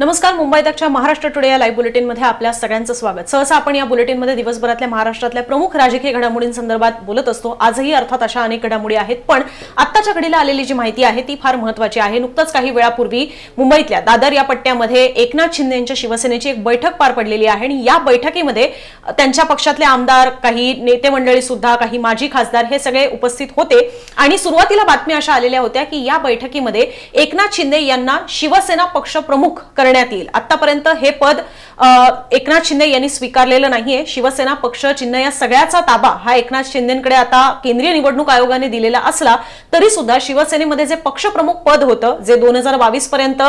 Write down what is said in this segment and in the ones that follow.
नमस्कार मुंबई तकच्या महाराष्ट्र टुडे या लाईव्ह बुलेटिनमध्ये आपल्या सगळ्यांचं स्वागत. सहसा आपण या बुलेटिनमध्ये दिवसभरातल्या महाराष्ट्रातल्या प्रमुख राजकीय घडामोडींसंदर्भात बोलत असतो. आजही अर्थात अशा अनेक घडामोडी आहेत पण आत्ताच्या घडीला आलेली जी माहिती आहे ती फार महत्वाची आहे. नुकतंच काही वेळापूर्वी मुंबईतल्या दादर या पट्ट्यामध्ये एकनाथ शिंदे यांच्या शिवसेनेची एक बैठक पार पडलेली आहे आणि या बैठकीमध्ये त्यांच्या पक्षातले आमदार काही नेते मंडळी सुद्धा काही माजी खासदार हे सगळे उपस्थित होते. आणि सुरुवातीला बातम्या अशा आलेल्या होत्या की या बैठकीमध्ये एकनाथ शिंदे यांना शिवसेना पक्ष प्रमुख करण्यात येईल. आतापर्यंत हे पद एकनाथ शिंदे यांनी स्वीकारलेलं नाहीये. शिवसेना पक्ष चिन्ह या सगळ्याचा ताबा हा एकनाथ शिंदेकडे आता केंद्रीय निवडणूक आयोगाने दिलेला असला तरी सुद्धा शिवसेनेमध्ये जे पक्षप्रमुख पद होतं जे दोन हजार बावीस पर्यंत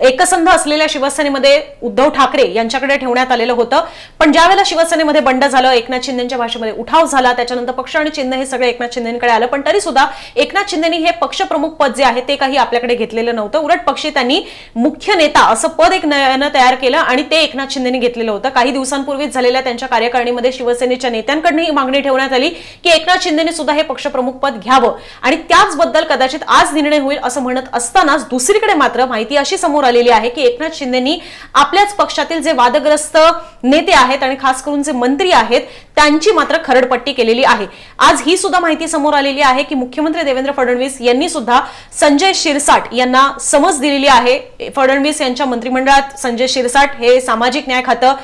एकसंध असलेल्या शिवसेनेमध्ये उद्धव ठाकरे यांच्याकडे ठेवण्यात आलेलं होतं. पण ज्यावेळेला शिवसेनेमध्ये बंड झालं एकनाथ शिंदेच्या भाषेमध्ये उठाव झाला त्याच्यानंतर पक्ष आणि चिन्ह हे सगळं एकनाथ शिंदेकडे आलं. पण तरी सुद्धा एकनाथ शिंदेनी हे पक्षप्रमुख पद जे आहे ते काही आपल्याकडे घेतलेलं नव्हतं. उलट पक्षी त्यांनी मुख्य नेता असं पद एक नव्यानं तयार केलं आणि ते एकनाथ शिंदेनी घेतलेलं होतं. काही दिवसांपूर्वीच झालेल्या त्यांच्या कार्यकारिणीमध्ये शिवसेनेच्या नेत्यांकडनं ही मागणी ठेवण्यात आली की एकनाथ शिंदेने सुद्धा हे पक्षप्रमुख पद घ्यावं. आणि त्याचबद्दल कदाचित आज निर्णय होईल असं म्हणत असतानाच दुसरीकडे मात्र माहिती अशी समोर आलेली आहे की एकनाथ शिंदेनी आपल्याच पक्षातील जे वादग्रस्त नेते आहेत आणि खास करून जे मंत्री आहेत त्यांची मात्र खरडपट्टी केलेली आहे. आज ही सुद्धा माहिती समोर आलेली आहे की मुख्यमंत्री देवेंद्र फडणवीस यांनी सुद्धा संजय शिरसाट यांना समज दिलेली आहे. फडणवीस यांच्या मंत्रिमंडळात संजय शिरसाट हे सामाजिक न्याय खातं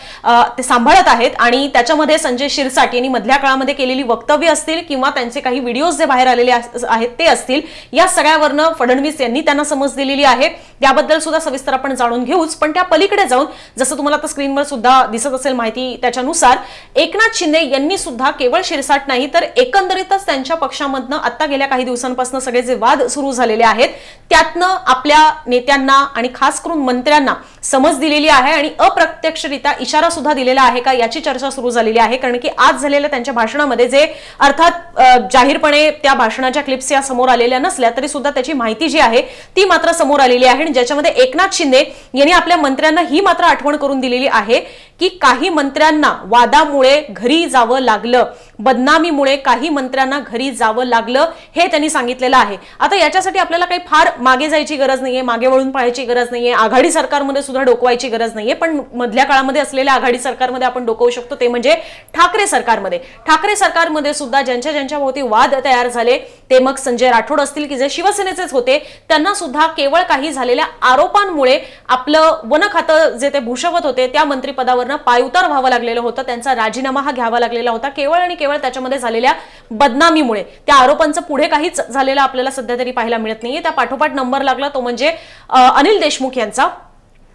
ते सांभाळत आहेत आणि त्याच्यामध्ये संजय शिरसाट यांनी मधल्या काळामध्ये केलेली वक्तव्य असतील किंवा त्यांचे काही व्हिडिओज जे बाहेर आलेले अस- आहेत ते असतील या सगळ्यावरनं फडणवीस यांनी त्यांना समज दिलेली आहे. त्याबद्दल सुद्धा सविस्तर आपण जाणून घेऊच पण त्या पलीकडे जाऊन जसं तुम्हाला आता स्क्रीनवर सुद्धा दिसत असेल माहिती त्याच्यानुसार एकनाथ शिंदे यांनी सुद्धा केवळ शिरसाट नाही तर एकंदरीतच त्यांच्या पक्षामधनं आता गेल्या काही दिवसांपासून सगळे जे वाद सुरू झालेले आहेत त्यातनं आपल्या नेत्यांना आणि खास करून मंत्र्यांना समज दिलेली आहे आणि अप्रत्यक्षरित्या इशारा सुद्धा दिलेला आहे का याची चर्चा सुरू झालेली आहे. कारण की आज झालेल्या त्यांच्या भाषणामध्ये जे अर्थात जाहीरपणे त्या भाषणाच्या क्लिप्स या समोर आलेल्या नसल्या तरी सुद्धा त्याची माहिती जी आहे ती मात्र समोर आलेली आहे. आणि ज्याच्यामध्ये एकनाथ शिंदे यांनी आपल्या मंत्र्यांना ही मात्र आठवण करून दिलेली आहे की काही मंत्र्यांना वादामुळे घरी जावं लागलं. बदनामीमुळे काही मंत्र्यांना घरी जावं लागलं हे त्यांनी सांगितलेलं आहे. आता याच्यासाठी आपल्याला काही फार मागे जायची गरज नाहीये मागे वळून पाहायची गरज नाहीये आघाडी सरकारमध्ये सुद्धा डोकवायची गरज नाहीये पण मधल्या काळामध्ये असलेल्या आघाडी सरकारमध्ये आपण डोकवू शकतो ते म्हणजे ठाकरे सरकारमध्ये. ठाकरे सरकारमध्ये सुद्धा ज्यांच्या ज्यांच्या भोवती वाद तयार झाले ते मग संजय राठोड असतील की जे शिवसेनेचेच होते त्यांना सुद्धा केवळ काही झालेल्या आरोपांमुळे आपलं वन खातं जे ते भूषवत होते त्या मंत्रिपदावरनं पायउतार व्हावं लागलेलं होतं त्यांचा राजीनामा हा घ्यावा लागलेला होता केवळ आणि केवळ त्याच्यामध्ये झालेल्या बदनामीमुळे. त्या आरोपांचं पुढे काहीच झालेलं आपल्याला सध्या तरी पाहायला मिळत नाहीये. त्या पाठोपाठ नंबर लागला तो म्हणजे अनिल देशमुख यांचा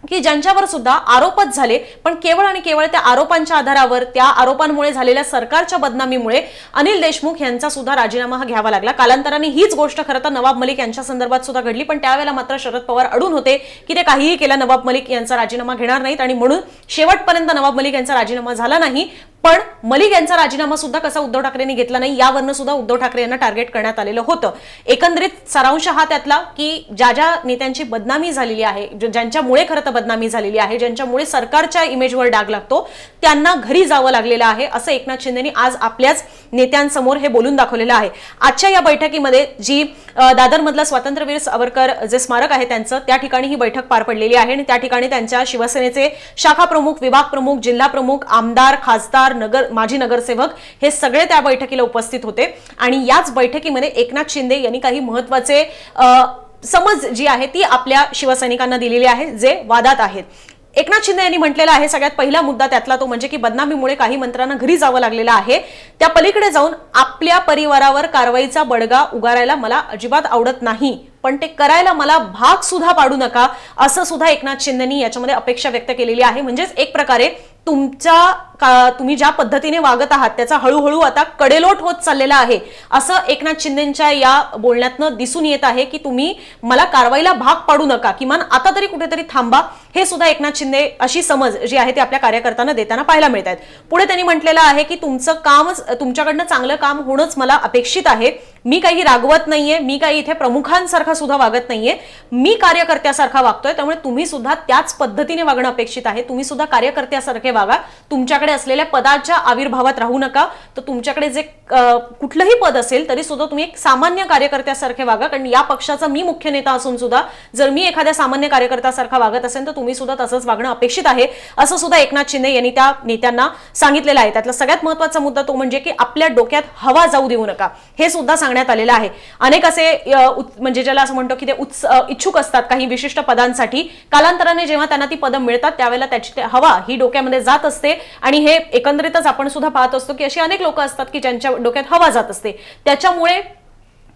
की ज्यांच्यावर सुद्धा आरोपच झाले पण केवळ आणि केवळ त्या आरोपांच्या आधारावर त्या आरोपांमुळे झालेल्या सरकारच्या बदनामीमुळे अनिल देशमुख यांचा सुद्धा राजीनामा हा घ्यावा लागला. कालांतराने हीच गोष्ट खरं तर नवाब मलिक यांच्या संदर्भात सुद्धा घडली पण त्यावेळेला मात्र शरद पवार अडून होते की ते काहीही केलं नवाब मलिक यांचा राजीनामा घेणार नाहीत. आणि म्हणून शेवटपर्यंत नवाब मलिक यांचा राजीनामा झाला नाही. पण मलिक यांचा राजीनामा सुद्धा कसा उद्धव ठाकरेंनी घेतला नाही यावरनं सुद्धा उद्धव ठाकरे यांना टार्गेट करण्यात आलेलं होतं. एकंदरीत सारांश हा त्यातला की ज्या ज्या नेत्यांची बदनामी झालेली आहे ज- ज्यांच्यामुळे खरं तर बदनामी झालेली आहे ज्यांच्यामुळे सरकारच्या इमेजवर डाग लागतो त्यांना घरी जावं लागलेलं आहे असं एकनाथ शिंदेनी आज आपल्याच नेत्यांसमोर हे बोलून दाखवलेलं आहे. आजच्या या बैठकीमध्ये जी दादरमधला स्वातंत्र्यवीर सावरकर जे स्मारक आहे त्यांचं त्या ठिकाणी ही बैठक पार पडलेली आहे आणि त्या ठिकाणी त्यांच्या शिवसेनेचे शाखा प्रमुख विभाग प्रमुख जिल्हा प्रमुख आमदार खासदार नगर माजी नगरसेवक हे सगळे त्या बैठकीला उपस्थित होते. आणि याच बैठकीमध्ये एकनाथ शिंदे यांनी काही महत्त्वाचे समज जी आहे ती आपल्या शिवसैनिकांना दिलेली आहे जे वादात आहेत. एकनाथ शिंदे यांनी म्हटलेला आहे सगळ्यात पहिला मुद्दा त्यातला तो म्हणजे की बदनामीमुळे काही मंत्र्यांना घरी जावं लागलेलं आहे. त्या पलीकडे जाऊन आपल्या परिवारावर कारवाईचा बडगा उगारायला मला अजिबात आवडत नाही. पण ते करायला मला भाग सुद्धा पाडू नका असं सुद्धा एकनाथ शिंदेनी याच्यामध्ये अपेक्षा व्यक्त केलेली आहे. म्हणजेच एक प्रकारे तुमच्या का- तुम्ही ज्या पद्धतीने वागत आहात त्याचा हळूहळू आता कडेलोट होत चाललेला आहे. असं एकनाथ शिंदेच्या या बोलण्यातनं दिसून येत आहे की तुम्ही मला कारवाईला भाग पाडू नका किमान आता तरी कुठेतरी थांबा. हे सुद्धा एकनाथ शिंदे अशी समज जी आहे ती आपल्या कार्यकर्त्यांना देताना पाहायला मिळत आहेत पुढे त्यांनी म्हटलेलं आहे की तुमचं कामच तुमच्याकडनं चांगलं काम होणंच मला अपेक्षित आहे. मी काही रागवत नाहीये मी काही इथे प्रमुखांसारखा सुद्धा वागत नाहीये. मी कार्यकर्त्यासारखा वागतोय त्यामुळे तुम्ही सुद्धा त्याच पद्धतीने वागणं अपेक्षित आहे. तुम्ही सुद्धा कार्यकर्त्यासारखे वागा. तुमच्याकडे असलेल्या पदाच्या आविर्भावात राहू नका. तर तुमच्याकडे जे कुठलंही पद असेल तरी सुद्धा तुम्ही एक सामान्य कार्यकर्त्यासारखे वागा. कारण या पक्षाचा मी मुख्य नेता असून सुद्धा जर मी एखाद्या सामान्य कार्यकर्त्यासारखा वागत असेल तर तुम्ही सुद्धा तसंच वागणं अपेक्षित आहे. असं सुद्धा एकनाथ शिंदे यांनी त्या नेत्यांना सांगितलेलं आहे. त्यातला सगळ्यात महत्त्वाचा मुद्दा तो म्हणजे की आपल्या डोक्यात हवा जाऊ देऊ नका. हे सुद्धा सांगण्यात आलेलं आहे. अनेक असे म्हणजे ज्याला असं म्हणतो की ते उत्स- इच्छुक असतात काही विशिष्ट पदांसाठी. कालांतराने जेव्हा त्यांना ती पदं मिळतात त्यावेळेला त्याची हवा ही डोक्यामध्ये जात असते. आणि हे एकंदरीतच आपण सुद्धा पाहत असतो की अशी अनेक लोक असतात की ज्यांच्या डोक्यात हवा जात असते. त्याच्यामुळे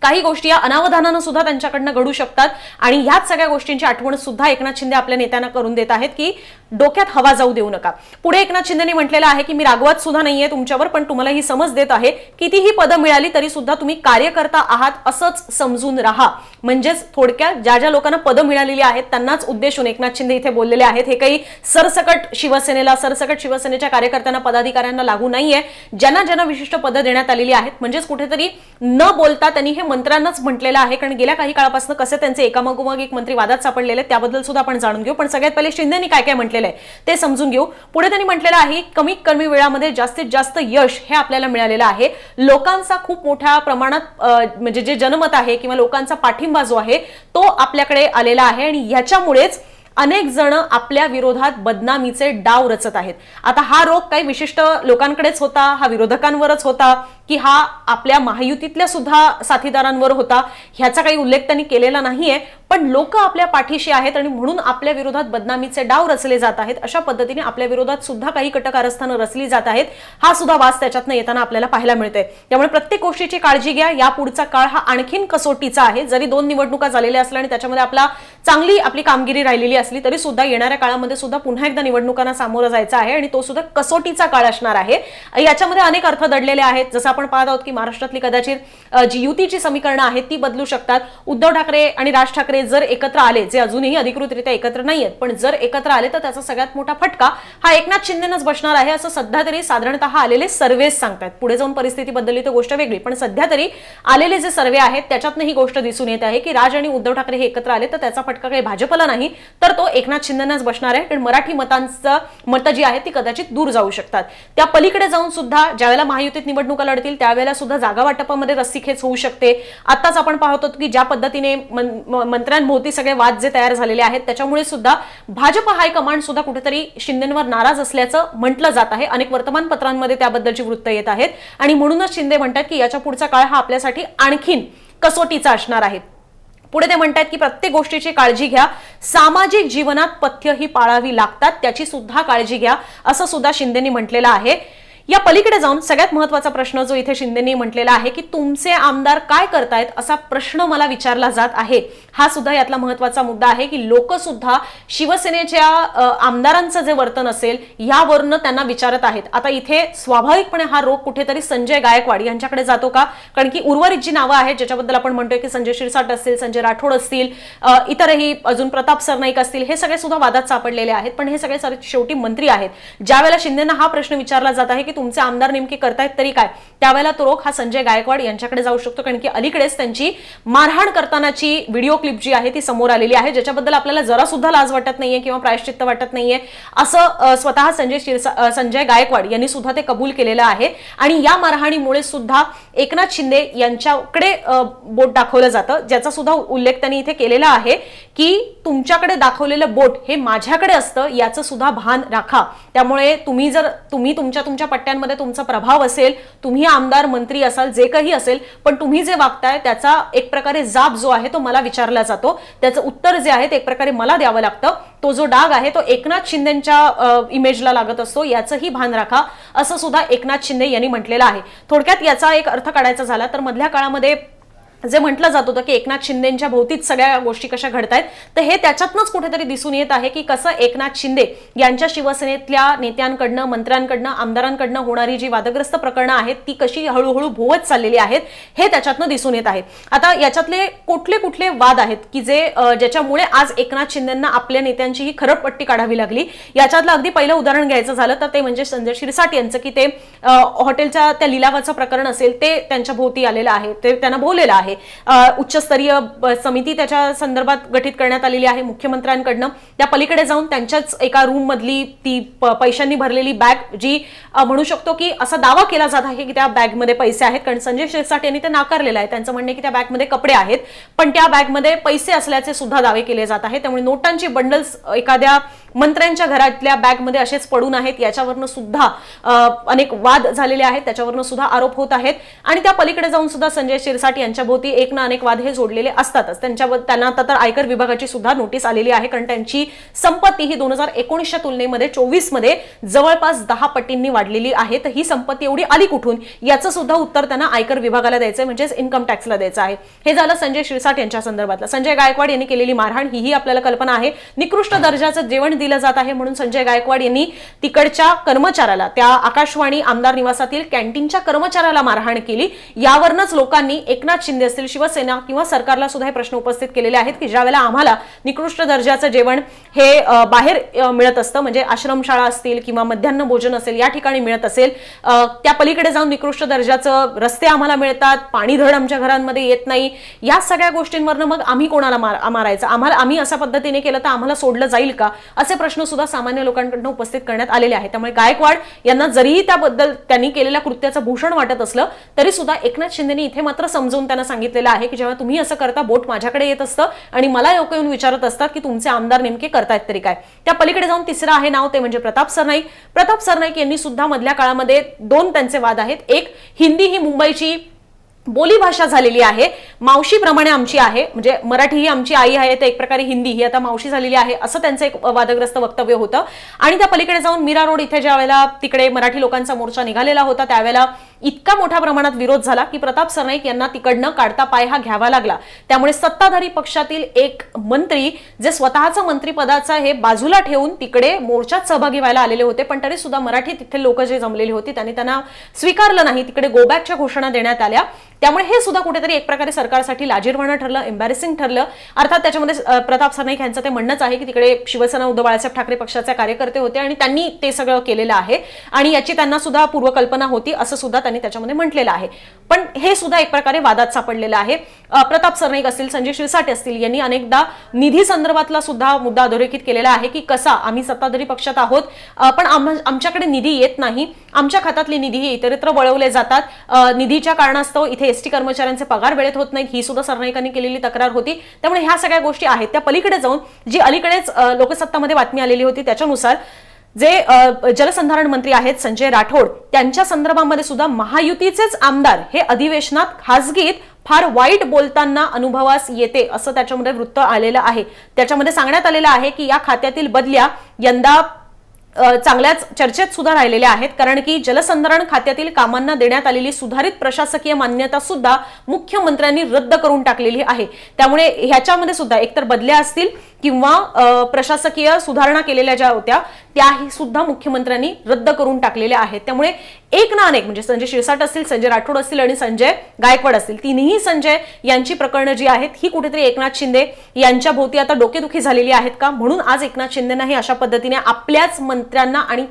काही गोष्टी या अनावधानानं सुद्धा त्यांच्याकडनं घडू शकतात. आणि ह्याच सगळ्या गोष्टींची आठवण सुद्धा एकनाथ शिंदे आपल्या नेत्यांना करून देत आहेत की डोक्यात हवा जाऊ देऊ नका. पुढे एकनाथ शिंदेनी म्हटलेलं आहे की मी रागवत सुद्धा नाहीये तुमच्यावर पण तुम्हाला ही समज देत आहे. कितीही पदं मिळाली तरी सुद्धा तुम्ही कार्यकर्ता आहात असंच समजून राहा. म्हणजेच थोडक्यात ज्या ज्या लोकांना पदं मिळालेली आहेत त्यांनाच उद्देशून एकनाथ शिंदे इथे बोललेले आहेत. हे काही सरसकट शिवसेनेला सरसकट शिवसेनेच्या कार्यकर्त्यांना पदाधिकाऱ्यांना लागू नाहीये. ज्यांना ज्यांना विशिष्ट पदं देण्यात आलेली आहेत म्हणजेच कुठेतरी न बोलता त्यांनी हे मंत्र्यांनाच म्हटलेलं आहे. कारण गेल्या काही काळापासून कसे त्यांचे एकामागोमाग एक मंत्री वादात सापडलेले त्याबद्दल सुद्धा आपण जाणून घेऊ. पण सगळ्यात पहिले शिंदेनी काय काय म्हटलेलं आहे. ते समजून घेऊ. पुढे त्यांनी म्हटलेलं आहे कमीत कमी वेळामध्ये जास्तीत जास्त यश हे आपल्याला मिळालेलं आहे. लोकांचा खूप मोठ्या प्रमाणात म्हणजे जे जनमत आहे किंवा लोकांचा पाठिंबा जो आहे तो आपल्याकडे आलेला आहे आणि ह्याच्यामुळेच अनेक जण आपल्या विरोधात बदनामीचे डाव रचत आहेत. आता हा रोग काही विशिष्ट लोकांकडेच होता हा विरोधकांवरच होता की हा आपल्या महायुतीतल्या सुद्धा साथीदारांवर होता ह्याचा काही उल्लेख त्यांनी केलेला नाहीये. पण लोक आपल्या पाठीशी आहेत आणि म्हणून आपल्या विरोधात बदनामीचे डाव रचले जात आहेत. अशा पद्धतीने आपल्या विरोधात सुद्धा काही कटकारस्थानं रचली जात आहेत. हा सुद्धा वास त्याच्यातनं येताना आपल्याला पाहायला मिळते त्यामुळे प्रत्येक गोष्टीची काळजी घ्या. या पुढचा काळ हा आणखीन कसोटीचा आहे. जरी दोन निवडणुका झालेल्या असल्या आणि त्याच्यामध्ये आपला चांगली आपली कामगिरी राहिलेली असली तरी सुद्धा येणाऱ्या काळामध्ये सुद्धा पुन्हा एकदा निवडणुकांना सामोरं जायचं आहे आणि तो सुद्धा कसोटीचा काळ असणार आहे. याच्यामध्ये अनेक अर्थ दडलेले आहेत. जसं आपण पाहत आहोत की महाराष्ट्रातली कदाचित जी युतीची समीकरणं आहेत ती बदलू शकतात. उद्धव ठाकरे आणि राज ठाकरे जर एकत्र आले जे अजूनही अधिकृतरित्या एकत्र नाही आहेत पण जर एकत्र आले तर त्याचा सगळ्यात मोठा फटका हा एकनाथ शिंदेनंच बसणार आहे असं सध्या तरी साधारणतः आलेले सर्वेच सांगतात पुढे जाऊन परिस्थिती बदलली तर गोष्ट वेगळी पण सध्या तरी आलेले जे सर्वे आहेत त्याच्यातनं ही गोष्ट दिसून येत आहे की राज आणि उद्धव ठाकरे हे एकत्र आले तर त्याचा फटका काही भाजपला नाही तर तो एकनाथ शिंदेनाच बसणार आहे. कारण मराठी मतांचं मतं जी आहेत ती कदाचित दूर जाऊ शकतात. त्या पलीकडे जाऊन सुद्धा ज्यावेळेला महायुतीत निवडणुका लढतील त्यावेळेला सुद्धा जागा वाटपामध्ये रस्सीखेच होऊ शकते. आताच आपण पाहतो की ज्या पद्धतीने मंत्र्यांभोवती सगळे वाद जे तयार झालेले आहेत त्याच्यामुळे सुद्धा भाजप हायकमांड सुद्धा कुठेतरी शिंदेवर नाराज असल्याचं म्हटलं जात आहे. अनेक वर्तमानपत्रांमध्ये त्याबद्दलची वृत्त येत आहेत. आणि म्हणूनच शिंदे म्हणतात की याच्या पुढचा काळ हा आपल्यासाठी आणखीन कसोटीचा असणार आहे. पुढे ते म्हणतात की प्रत्येक गोष्टीची काळजी घ्या. सामाजिक जीवनात पथ्य ही पाळावी लागतात त्याची सुद्धा काळजी घ्या असं सुद्धा शिंदेनी म्हटलेलं आहे. या पलीकडे जाऊन सगळ्यात महत्त्वाचा प्रश्न जो इथे शिंदेनी म्हटलेला आहे की तुमचे आमदार काय करतायत असा प्रश्न मला विचारला जात आहे. हा सुद्धा यातला महत्त्वाचा मुद्दा आहे की लोक सुद्धा शिवसेनेच्या आमदारांचं जे वर्तन असेल यावरून त्यांना विचारत आहेत. आता इथे स्वाभाविकपणे हा रोग कुठेतरी संजय गायकवाड यांच्याकडे जातो का? कारण की उर्वरित जी नावं आहेत ज्याच्याबद्दल आपण म्हणतोय की संजय शिरसाट असतील संजय राठोड असतील इतरही अजून प्रताप सरनाईक असतील हे सगळे सुद्धा वादात सापडलेले आहेत. पण हे सगळे सर- शेवटी मंत्री आहेत. ज्यावेळेला शिंदेना हा प्रश्न विचारला जात आहे की तुमचे आमदार नेमके करतायत तरी काय? त्यावेळेला तो रोख हा संजय गायकवाड यांच्याकडे जाऊ शकतो कारण की अलीकडेच त्यांची मारहाण करतानाची व्हिडिओ क्लिप जी आहे ती समोर आलेली आहे ज्याच्याबद्दल आपल्याला जरा सुद्धा लाज वाटत नाहीये किंवा प्रायश्चित्त वाटत नाहीये. असं स्वतः संजय शिरसा संजय गायकवाड यांनी सुद्धा ते कबूल केलेलं आहे. आणि या मारहाणीमुळे सुद्धा एकनाथ शिंदे यांच्याकडे बोट दाखवलं जातं ज्याचा सुद्धा उल्लेख त्यांनी इथे केलेला आहे की तुमच्याकडे दाखवलेलं बोट हे माझ्याकडे असतं याचं सुद्धा भान राखा. त्यामुळे तुम्ही जर तुम्ही तुमच्या तुमच्या पट्ट्यांमध्ये तुमचा प्रभाव असेल तुम्ही आमदार मंत्री असाल जे काही असेल पण तुम्ही जे वागताय त्याचा एक प्रकारे जाब जो आहे तो मला विचारला जातो. त्याचं उत्तर जे आहे ते एक प्रकारे मला द्यावं लागतं. तो जो डाग आहे तो एकनाथ शिंदेच्या इमेजला लागत असतो. याचंही भान राखा. असं सुद्धा एकनाथ शिंदे यांनी म्हटलेलं आहे. थोडक्यात याचा एक अर्थ काढायचा झाला तर मधल्या काळामध्ये जे म्हटलं जात होतं की एकनाथ शिंदेच्या भोवतीच सगळ्या गोष्टी कशा घडत आहेत तर हे त्याच्यातनंच कुठेतरी दिसून येत आहे की कसं एकनाथ शिंदे यांच्या शिवसेनेतल्या नेत्यांकडनं मंत्र्यांकडनं आमदारांकडनं होणारी जी वादग्रस्त प्रकरणं आहेत ती कशी हळूहळू भोवत चाललेली आहेत हे त्याच्यातनं दिसून येत आहे. आता याच्यातले कुठले कुठले वाद आहेत की जे ज्याच्यामुळे आज एकनाथ शिंदेंना आपल्या नेत्यांची ही खरडपट्टी काढावी लागली? याच्यातलं अगदी पहिलं उदाहरण घ्यायचं झालं तर ते म्हणजे संजय शिरसाट यांचं की ते हॉटेलच्या त्या लिलावाचं प्रकरण असेल ते त्यांच्या भोवती आलेलं आहे ते त्यांना बोललेलं आहे. आहे. उच्चस्तरीय समिती त्याच्या संदर्भात गठीत करण्यात आलेली आहे मुख्यमंत्र्यांकडनं. त्या पलीकडे जाऊन त्यांच्याच एका रूम मधली ती प- पैशांनी भरलेली बॅग जी म्हणू शकतो की असा दावा केला जात आहे की त्या बॅगमध्ये पैसे आहेत. कारण संजय शिरसाट यांनी ते नाकारलेलं आहे. त्यांचं म्हणणं की त्या बॅगमध्ये कपडे आहेत. पण त्या बॅगमध्ये पैसे असल्याचे सुद्धा दावे केले जात आहेत. त्यामुळे नोटांची बंडल्स एखाद्या मंत्र्यांच्या घरातल्या बॅगमध्ये असेच पडून आहेत. याच्यावरनं सुद्धा अनेक वाद झालेले आहेत. त्याच्यावरनं सुद्धा आरोप होत आहेत. आणि त्या पलीकडे जाऊन सुद्धा संजय शिरसाट यांच्या भोवती एक ना अनेक वाद हे जोडलेले असतातच. त्यांच्या त्यांना आता तर आयकर विभागाची सुद्धा नोटीस आलेली आहे कारण त्यांची संपत्ती ही दोन हजार एकोणीसच्या तुलनेमध्ये चोवीसमध्ये जवळपास दहा पटींनी वाढलेली आहे. तर ही संपत्ती एवढी आली कुठून? याचं सुद्धा उत्तर त्यांना आयकर विभागाला द्यायचं म्हणजेच इन्कम टॅक्सला द्यायचं आहे. हे झालं संजय शिरसाट यांच्या संदर्भातलं. संजय गायकवाड यांनी केलेली मारहाण हीही आपल्याला कल्पना आहे. निकृष्ट दर्जाचं जेवण दिलं जात आहे म्हणून संजय गायकवाड यांनी तिकडच्या कर्मचाऱ्याला त्या आकाशवाणी आमदार निवासातील कॅन्टीनच्या कर्मचाऱ्याला मारहाण केली. यावरनच लोकांनी एकनाथ शिंदे असतील शिवसेना किंवा सरकारला सुद्धा हे प्रश्न उपस्थित केलेले आहेत की ज्यावेळेला आम्हाला निकृष्ट दर्जाचं जेवण हे बाहेर मिळत असतं म्हणजे आश्रमशाळा असतील किंवा मध्यान्ह भोजन असेल या ठिकाणी मिळत असेल त्या पलीकडे जाऊन निकृष्ट दर्जाचं रस्ते आम्हाला मिळतात पाणी धड आमच्या घरांमध्ये येत नाही या सगळ्या गोष्टींवरनं मग आम्ही कोणाला मार मारायचं? आम्हाला आम्ही अशा पद्धतीने केलं तर आम्हाला सोडलं जाईल का? असे प्रश्न सुद्धा सामान्य लोकांकडून उपस्थित करण्यात आलेले आहेत. त्यामुळे गायकवाड यांना जरीही त्याबद्दल त्यांनी केलेल्या कृत्याचं भूषण वाटत असलं तरी सुद्धा एकनाथ शिंदेनी इथे मात्र समजून त्यांना सांगितलेलं आहे की जेव्हा तुम्ही असं करता बोट माझ्याकडे येत असतं आणि मला लोक येऊन विचारत असतात की तुमचे आमदार नेमके करतायत तरी काय. त्या पलीकडे जाऊन तिसरं आहे नाव ते म्हणजे प्रताप सरनाईक. प्रताप सरनाईक यांनी सुद्धा मधल्या काळामध्ये दोन त्यांचे वाद आहेत. एक हिंदी ही मुंबईची बोलीभाषा झालेली आहे. मावशीप्रमाणे आमची आहे. म्हणजे मराठी ही आमची आई आहे तर एक प्रकारे हिंदी ही आता मावशी झालेली आहे असं त्यांचं एक वादग्रस्त वक्तव्य होतं. आणि त्या पलीकडे जाऊन मीरा रोड इथे ज्या वेळेला तिकडे मराठी लोकांचा मोर्चा निघालेला होता त्यावेळेला इतका मोठ्या प्रमाणात विरोध झाला की प्रताप सरनाईक यांना तिकडनं काढता पाय हा घ्यावा लागला. त्यामुळे सत्ताधारी पक्षातील एक मंत्री जे स्वतःचं मंत्रीपदाचा हे बाजूला ठेवून तिकडे मोर्चात सहभागी व्हायला आलेले होते पण तरी सुद्धा मराठी तिथे लोक जे जमलेली होती त्यांनी त्यांना स्वीकारलं नाही. तिकडे गोबॅकच्या घोषणा देण्यात आल्या. त्यामुळे हे सुद्धा कुठेतरी एक प्रकारे सरकारसाठी लाजीरवाणं ठरलं एम्बॅरेसिंग ठरलं. अर्थात त्याच्यामध्ये प्रताप सरनाईक यांचं ते म्हणणंच आहे की तिकडे शिवसेना उद्धव बाळासाहेब ठाकरे पक्षाचे कार्यकर्ते होते आणि त्यांनी ते सगळं केलेलं आहे. आणि याची त्यांना सुद्धा पूर्वकल्पना होती असं सुद्धा त्यांनी त्याच्यामध्ये म्हटलेलं आहे. पण हे सुद्धा एक प्रकारे वादात सापडलेलं आहे. प्रताप सरनाईक असतील संजय शिरसाटे असतील यांनी अनेकदा निधी संदर्भातला सुद्धा मुद्दा अधोरेखित केलेला आहे की कसा आम्ही सत्ताधारी पक्षात आहोत. पण आमच्याकडे निधी येत नाही. आमच्या खात्यातले निधी हे इतरत्र वळवले जातात. निधीच्या कारणास्तव इथे एसटी कर्मचाऱ्यांचे पगार वेळेत होत नाहीत. ही सुद्धा सरनाईकांनी केलेली तक्रार होती. त्यामुळे ह्या सगळ्या गोष्टी आहेत. त्या पलीकडे जाऊन जी अलीकडेच लोकसत्तामध्ये बातमी आलेली होती त्याच्यानुसार जे जलसंधारण मंत्री आहेत संजय राठोड त्यांच्या संदर्भामध्ये सुद्धा महायुतीचेच आमदार हे अधिवेशनात खासगीत फार वाईट बोलताना अनुभवास येते असं त्याच्यामध्ये वृत्त आलेलं आहे. त्याच्यामध्ये सांगण्यात आलेलं आहे की या खात्यातील बदल्या यंदा चांगल्याच चर्चेत सुद्धा राहिलेल्या आहेत कारण की जलसंधारण खात्यातील कामांना देण्यात आलेली सुधारित प्रशासकीय मान्यता सुद्धा मुख्यमंत्र्यांनी रद्द करून टाकलेली आहे. त्यामुळे ह्याच्यामध्ये सुद्धा एकतर बदल्या असतील किंवा प्रशासकीय सुधारणा केलेल्या ज्या होत्या त्याही सुद्धा मुख्यमंत्र्यांनी रद्द करून टाकलेल्या आहेत. त्यामुळे एक ना अनेक म्हणजे संजय शिरसाट असतील संजय राठोड असतील आणि संजय गायकवाड असतील तिन्ही संजय यांची प्रकरणं जी आहेत ही कुठेतरी एकनाथ शिंदे यांच्या भोवती आता डोकेदुखी झालेली आहेत का? म्हणून आज एकनाथ शिंदेना अशा पद्धतीने आपल्याच मंत्र्यांना आणि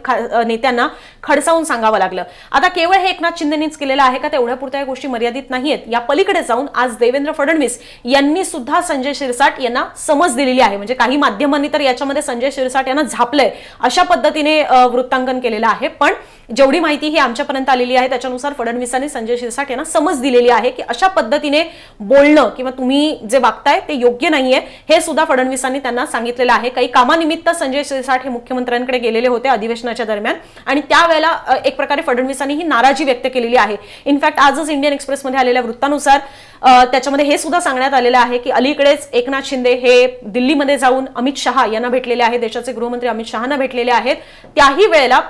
नेत्यांना खडसावून सांगावं लागलं. आता केवळ हे एकनाथ शिंदेनीच केलेलं आहे का? तेवढ्या पुरत्या या गोष्टी मर्यादित नाहीयेत. या पलीकडे जाऊन आज देवेंद्र फडणवीस यांनी सुद्धा संजय शिरसाट यांना समज दिलेली आहे. म्हणजे काही माध्यमांनी तर याच्यामध्ये संजय शिरसाट यांना झापलंय अशा पद्धतीने वृत्तांकन केलेलं आहे. पण जेवढी माहिती ही आमच्यापर्यंत आलेली आहे त्याच्यानुसार फडणवीसांनी संजय शिरसाट यांना समज दिलेली आहे की अशा पद्धतीने बोलणं किंवा तुम्ही जे वागताय ते योग्य नाहीये हे सुद्धा फडणवीसांनी त्यांना सांगितलेलं आहे. काही कामानिमित्त संजय शिरसाट हे मुख्यमंत्र्यांकडे गेलेले होते अधिवेशनाच्या दरम्यान आणि त्यावेळेला एक प्रकारे फडणवीसांनी ही नाराजी व्यक्त केलेली आहे. इनफॅक्ट आजच इंडियन एक्सप्रेसमध्ये आलेल्या वृत्तानुसार त्याच्यामध्ये हे सुद्धा सांगण्यात आलेलं आहे की अलीकडेच एकनाथ शिंदे हे दिल्लीमध्ये जाऊन अमित शहा यांना भेटलेले आहेत देशाचे गृहमंत्री अमित शहाना भेटलेले आहेत. त्याही वेळेला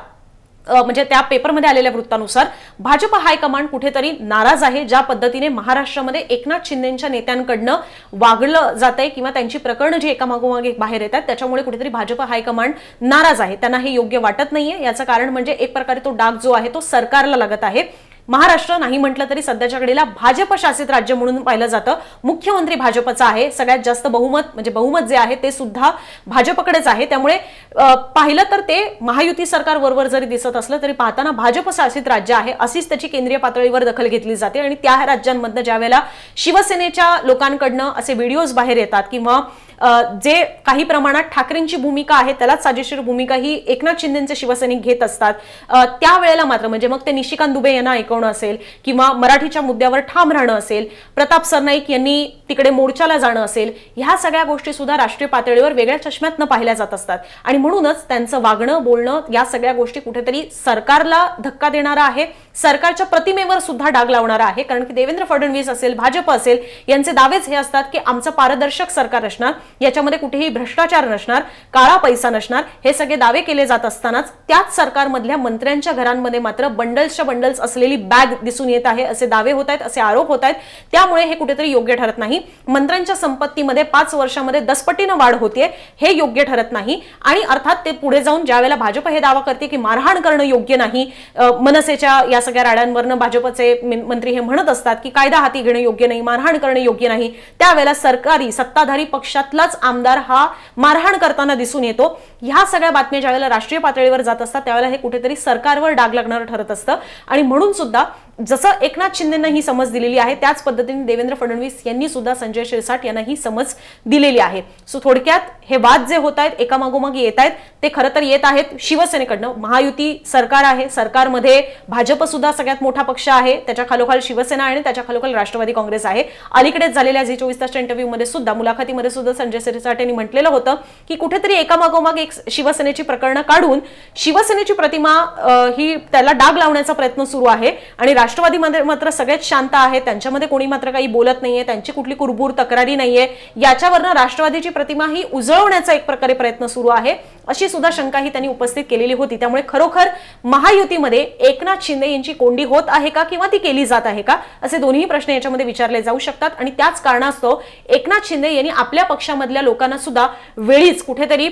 म्हणजे त्या पेपरमध्ये आलेल्या वृत्तानुसार भाजप हायकमांड कुठेतरी नाराज आहे ज्या पद्धतीने महाराष्ट्रामध्ये एकनाथ शिंदेच्या नेत्यांकडनं वागलं जात आहे किंवा त्यांची प्रकरणं जी एकामागोमाग एक बाहेर येतात त्याच्यामुळे कुठेतरी भाजप हायकमांड नाराज आहे. त्यांना हे योग्य वाटत नाहीये. याचं कारण म्हणजे एक प्रकारे तो डाग जो आहे तो सरकारला लागत आहे. महाराष्ट्र नाही म्हटलं तरी सध्याच्या घडीला भाजप शासित राज्य म्हणून पाहिलं जातं. मुख्यमंत्री भाजपचा आहे. सगळ्यात जास्त बहुमत म्हणजे बहुमत जे आहे ते सुद्धा भाजपकडेच आहे. त्यामुळे पाहिलं तर ते महायुती सरकार बरोबर जरी दिसत असलं तरी पाहताना भाजप शासित राज्य आहे अशीच त्याची केंद्रीय पातळीवर दखल घेतली जाते. आणि त्या राज्यांमधनं ज्या वेळेला शिवसेनेच्या लोकांकडनं असे व्हिडिओज बाहेर येतात किंवा जे काही प्रमाणात ठाकरेंची भूमिका आहे त्यालाच साजेशीर भूमिका ही एकनाथ शिंदेचे शिवसैनिक घेत असतात. त्यावेळेला मात्र म्हणजे मग ते निशिकांत दुबे यांना ऐकवणं असेल किंवा मराठीच्या मुद्द्यावर ठाम राहणं असेल प्रताप सरनाईक यांनी तिकडे मोर्चाला जाणं असेल ह्या सगळ्या गोष्टी सुद्धा राष्ट्रीय पातळीवर वेगळ्या चष्म्यातनं पाहिल्या जात असतात. आणि म्हणूनच त्यांचं वागणं बोलणं या सगळ्या गोष्टी कुठेतरी सरकारला धक्का देणारा आहे सरकारच्या प्रतिमेवर सुद्धा डाग लावणारा आहे. कारण की देवेंद्र फडणवीस असेल भाजप असेल यांचे दावेच हे असतात की आमचं पारदर्शक सरकार असणार. याच्यामध्ये कुठेही भ्रष्टाचार नसणार काळा पैसा नसणार हे सगळे दावे केले जात असतानाच त्याच सरकारमधल्या मंत्र्यांच्या घरांमध्ये मात्र बंडल्सच्या बंडल्स असलेली बॅग दिसून येत आहे असे दावे होत आहेत असे आरोप होत आहेत. त्यामुळे हे कुठेतरी योग्य ठरत नाही. मंत्र्यांच्या संपत्तीमध्ये पाच वर्षामध्ये दसपटीनं वाढ होते हे योग्य ठरत नाही. आणि अर्थात ते पुढे जाऊन ज्यावेळेला भाजप हे दावा करते की मारहाण करणं योग्य नाही मनसेच्या या सगळ्या राड्यांवरनं भाजपचे मंत्री हे म्हणत असतात की कायदा हाती घेणं योग्य नाही मारहाण करणं योग्य नाही त्यावेळेला सरकारी सत्ताधारी पक्षातलाच आमदार हा मारहाण करताना दिसून येतो. ह्या सगळ्या बातम्या ज्यावेळेला राष्ट्रीय पातळीवर जात असतात त्यावेळेला हे कुठेतरी सरकारवर डाग लागणारं ठरत असतं. आणि म्हणून सुद्धा जसं एकनाथ शिंदेना ही समज दिलेली आहे त्याच पद्धतीने देवेंद्र फडणवीस यांनी सुद्धा संजय शिरसाट यांना ही समज दिलेली आहे. सो थोडक्यात हे वाद जे होत आहेत एकामागोमाग येत आहेत ते खरं तर येत आहेत. शिवसेनेकडनं महायुती सरकार आहे सरकारमध्ये भाजप सुद्धा सगळ्यात मोठा पक्ष आहे. त्याच्या खालोखाल शिवसेना आणि त्याच्या खालोखाल राष्ट्रवादी काँग्रेस आहे. अलीकडेच झालेल्या झी चोवीस तासच्या इंटरव्ह्यूमध्ये सुद्धा मुलाखतीमध्ये सुद्धा संजय शिरसाट यांनी म्हटलेलं होतं की कुठेतरी एकामागोमाग एक शिवसेनेची प्रकरणं काढून शिवसेनेची प्रतिमा ही त्याला डाग लावण्याचा प्रयत्न सुरू आहे. आणि राष्ट्रवादीमध्ये मात्र सगळेच शांत आहे त्यांच्यामध्ये कोणी मात्र काही बोलत नाहीये. त्यांची कुठली कुरबूर तक्रारी नाहीये. याच्यावरनं राष्ट्रवादीची प्रतिमा ही उजळवण्याचा एक प्रकारे प्रयत्न सुरू आहे. अशी सुद्धा शंका ही त्यांनी उपस्थित केलेली होती. त्यामुळे खरोखर महायुतीमध्ये एकनाथ शिंदे यांची कोंडी होत आहे का किंवा ती केली जात आहे का? असे दोन्ही प्रश्न याच्यामध्ये विचारले जाऊ शकतात. आणि त्याच कारणास्तव एकनाथ शिंदे यांनी आपल्या पक्षामधल्या लोकांना सुद्धा वेळीच कुठेतरी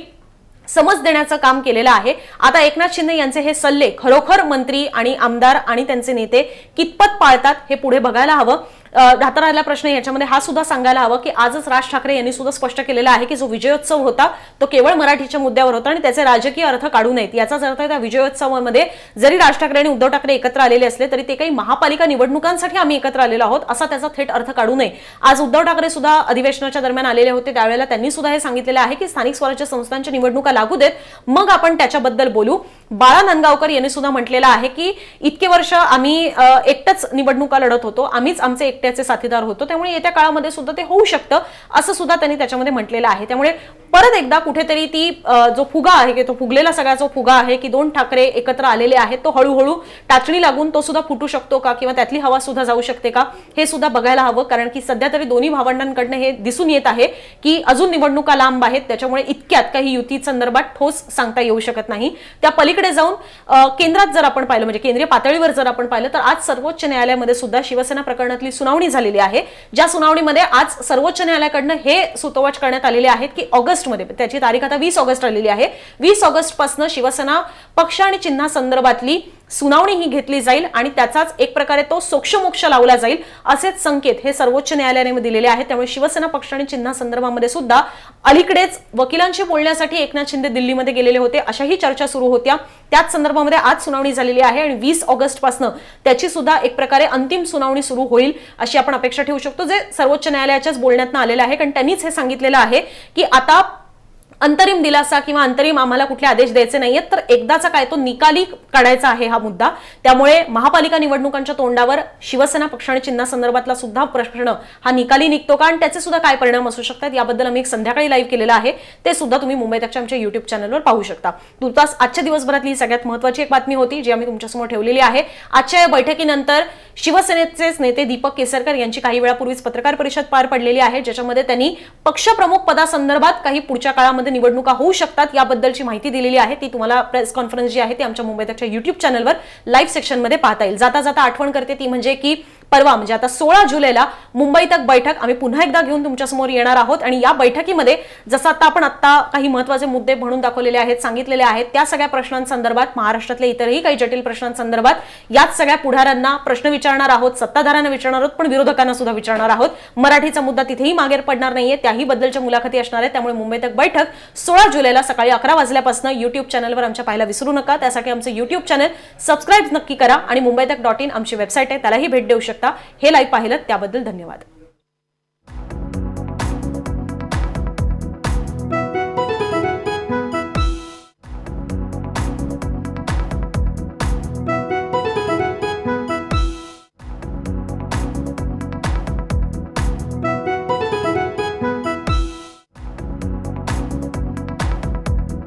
समज देण्याचं काम केलेलं आहे. आता एकनाथ शिंदे यांचे हे सल्ले खरोखर मंत्री आणि आमदार आणि त्यांचे नेते कितपत पाळतात हे पुढे बघायला हवं. राहता राहिला प्रश्न याच्यामध्ये हा सुद्धा सांगायला हवं की आजच राज ठाकरे यांनी सुद्धा स्पष्ट केलेला आहे की जो विजयोत्सव होता तो केवळ मराठीच्या मुद्द्यावर होता आणि त्याचे राजकीय अर्थ काढू नयेत. याचाच अर्थ त्या विजयोत्सवामध्ये जरी राज ठाकरे आणि उद्धव ठाकरे एकत्र आलेले असले तरी ते काही महापालिका निवडणुकांसाठी आम्ही एकत्र आलेलो आहोत असा त्याचा थेट अर्थ काढू नये. आज उद्धव ठाकरे सुद्धा अधिवेशनाच्या दरम्यान आलेले होते त्यावेळेला त्यांनी सुद्धा हे सांगितलेलं आहे की स्थानिक स्वराज्य संस्थांच्या निवडणुका लागू देत मग आपण त्याच्याबद्दल बोलू. बाळा नंदगावकर यांनी सुद्धा म्हटलेलं आहे की इतके वर्ष आम्ही एकटंच निवडणुका लढत होतो आम्हीच आमचे एकटे त्याचे साथीदार होतो. त्यामुळे येत्या काळामध्ये सुद्धा ते होऊ शकतं असं सुद्धा त्यांनी त्याच्यामध्ये म्हटलेलं आहे. त्यामुळे परत एकदा कुठेतरी ती जो फुगा आहे की तो फुगलेला सगळा जो फुगा आहे की दोन ठाकरे एकत्र आलेले आहेत तो हळूहळू टाचणी लागून तो सुद्धा फुटू शकतो का? किंवा त्यातली हवा सुद्धा जाऊ शकते का? हे सुद्धा बघायला हवं कारण की सध्या तरी दोन्ही भावंडांकडनं हे दिसून येत आहे की अजून निवडणुका लांब आहेत त्याच्यामुळे इतक्यात काही युती संदर्भात ठोस सांगता येऊ शकत नाही. त्या पलीकडे जाऊन केंद्रात जर आपण पाहिलं म्हणजे केंद्रीय पातळीवर जर आपण पाहिलं तर आज सर्वोच्च न्यायालयामध्ये सुद्धा शिवसेना प्रकरणातली सुनावणी झालेली आहे. ज्या सुनावणीमध्ये आज सर्वोच्च न्यायालयाकडनं हे सुतोवाच करण्यात आलेले आहेत की ऑगस्ट ऑगस्टमध्ये. त्याची तारीख आता वीस ऑगस्ट आलेली आहे. वीस ऑगस्टपासून शिवसेना पक्ष आणि चिन्हा संदर्भातली सुनावणी ही घेतली जाईल आणि त्याचाच एक प्रकारे तो सोक्षमोक्ष लावला जाईल असेच संकेत हे सर्वोच्च न्यायालयाने दिलेले आहेत. त्यामुळे शिवसेना पक्ष आणि चिन्हा संदर्भामध्ये सुद्धा अलीकडेच वकिलांशी बोलण्यासाठी एकनाथ शिंदे दिल्लीमध्ये गेलेले होते. अशाही चर्चा सुरू होत्या. त्याच संदर्भामध्ये आज सुनावणी झालेली आहे आणि वीस ऑगस्टपासून त्याची सुद्धा एक प्रकारे अंतिम सुनावणी सुरू होईल अशी आपण अपेक्षा ठेवू शकतो जे सर्वोच्च न्यायालयाच्याच बोलण्यात आलेलं आहे. कारण त्यांनीच हे सांगितलेलं आहे की आता अंतरिम दिलासा किंवा अंतरिम आम्हाला कुठले आदेश द्यायचे नाहीयेत तर एकदाचा काय तो निकाली काढायचा आहे हा मुद्दा. त्यामुळे महापालिका निवडणुकांच्या तोंडावर शिवसेना पक्ष आणि चिन्हासंदर्भातला सुद्धा प्रश्न हा निकाली निघतो का? आणि त्याचे सुद्धा काय परिणाम असू शकतात? याबद्दल आम्ही एक संध्याकाळी लाईव्ह केलेला आहे. ते सुद्धा तुम्ही मुंबई तकच्या आमच्या युट्यूब चॅनलवर पाहू शकता. तुर्तास आजच्या दिवसभरातली ही सगळ्यात महत्वाची एक बातमी होती जी आम्ही तुमच्यासमोर ठेवलेली आहे. आजच्या या बैठकीनंतर शिवसेनेचेच नेते दीपक केसरकर यांची काही वेळापूर्वीच पत्रकार परिषद पार पडलेली आहे ज्याच्यामध्ये त्यांनी पक्षप्रमुख पदासंदर्भात काही पुढच्या काळामध्ये राज्यामध्ये निवडणुका होऊ शकतात याबद्दलची माहिती दिलेली आहे. ती तुम्हाला प्रेस कॉन्फरन्स जी आहे ती आमच्या मुंबईतच्या युट्यूब चॅनलवर लाईव्ह सेक्शनमध्ये पाहता येईल. जाता जाता आठवण करते ती म्हणजे की परवा म्हणजे आता सोळा जुलैला मुंबई तक बैठक आम्ही पुन्हा एकदा घेऊन तुमच्यासमोर येणार आहोत. आणि या बैठकीमध्ये जसं आता आपण आता काही महत्त्वाचे मुद्दे म्हणून दाखवलेले आहेत सांगितलेले आहेत त्या सगळ्या प्रश्नांसंदर्भात महाराष्ट्रातल्या इतरही काही जटिल प्रश्नांसंदर्भात याच सगळ्या पुढाऱ्यांना प्रश्न विचारणार आहोत सत्ताधाऱ्यांना विचारणार आहोत पण विरोधकांना सुद्धा विचारणार आहोत. मराठीचा मुद्दा तिथेही मागे पडणार नाहीये. त्याही बद्दलच्या मुलाखती असणार आहेत. त्यामुळे मुंबई तक बैठक सोळा जुलैला सकाळी अकरा वाजल्यापासून युट्यूब चॅनलवर आमच्या पाहायला विसरू नका. त्यासाठी आमचं युट्यूब चॅनल सबस्क्राईब नक्की करा आणि मुंबई तक डॉट इन आमची वेबसाईट आहे. त्यालाही भेट देऊ शकता. हे लाईव्ह पाहिलं त्याबद्दल धन्यवाद.